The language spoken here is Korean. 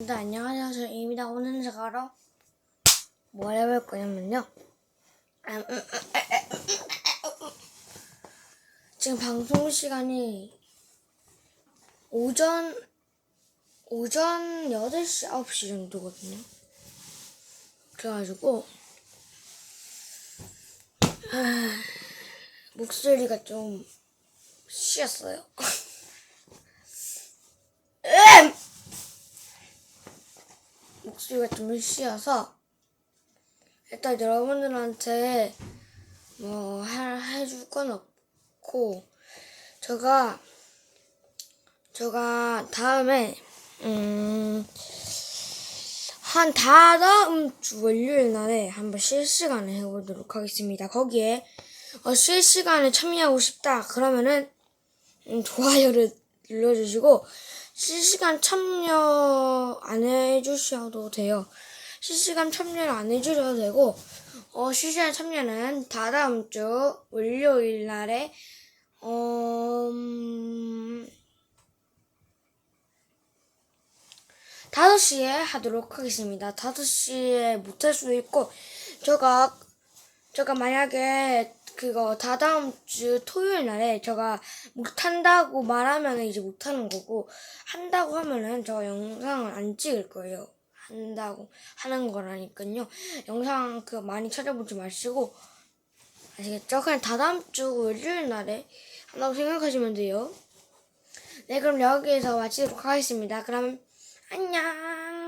네, 안녕하세요. 저 입니다. 오늘은 제가 뭘 해볼 거냐면요. 지금 방송 시간이 오전, 오전 8시, 9시 정도거든요. 그래가지고, 아, 목소리가 좀 쉬었어요. 음! 목소리가 좀 쉬어서 일단 여러분들한테 뭐 해, 해줄 건 없고 제가 제가 다음에 음, 한 다다음 주 월요일 날에 한번 실시간을 해보도록 하겠습니다. 거기에 어, 실시간에 참여하고 싶다 그러면은 음, 좋아요를 눌러주시고 실시간 참여 안 해주셔도 돼요. 실시간 참여를 안 해주셔도 되고 어, 실시간 참여는 다다음 주 월요일 날에 어, 음, 5시에 하도록 하겠습니다. 5시에 못 할 수도 있고 제가 제가 만약에 그거 다다음 주 토요일 날에 제가 못한다고 말하면 이제 못하는 거고 한다고 하면은 저 영상을 안 찍을 거예요. 한다고 하는 거라니까요. 영상 그 많이 찾아보지 마시고 아시겠죠? 그냥 다다음 주 월요일 날에 한다고 생각하시면 돼요. 네, 그럼 여기에서 마치도록 하겠습니다. 그럼 안녕.